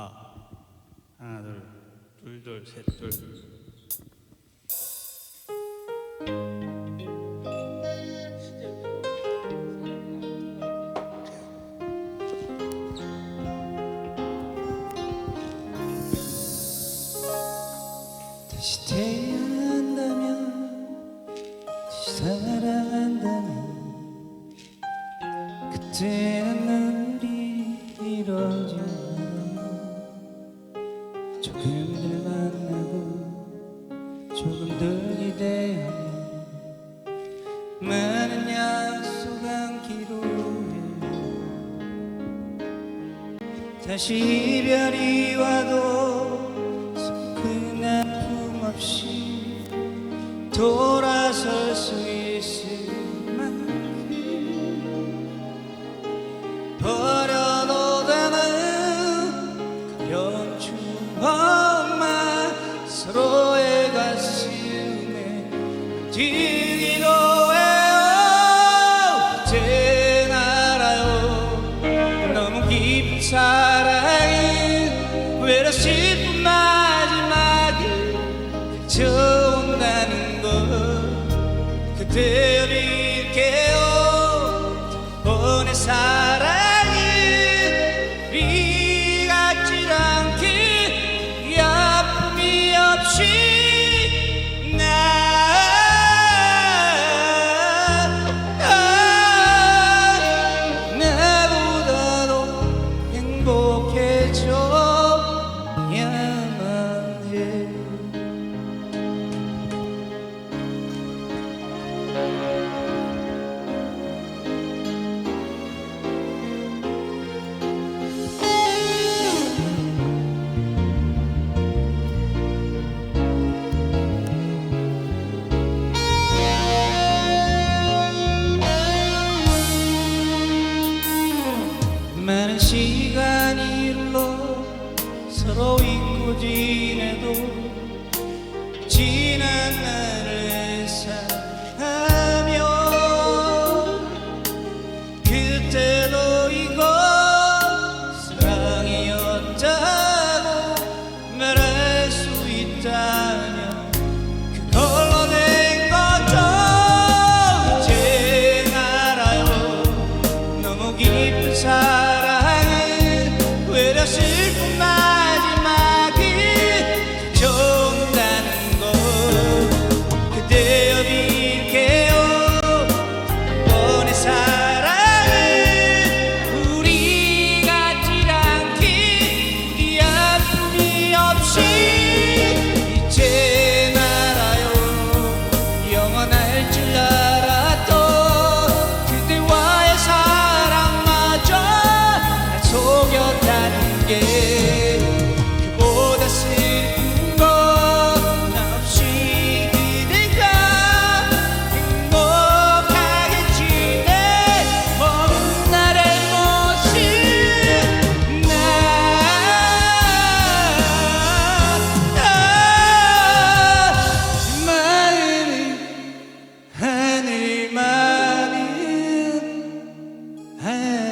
아. 하나 둘둘둘셋둘 다시 태어난다면 다시 사랑한다면 그때 많은 약속 안기로 다시 이별이 와도 큰 아픔 없이 돌아설 수 있을 만큼 버려놓다는 가벼운 추억만 서로 외로 슬픈 마지막을 져온다는 것 그대를 잃게요 번의 사 시간 일로 서로 잊고 지내도 지난 날을 사랑하며 그때도 이거 사랑이었다고 말할 수 있다. man.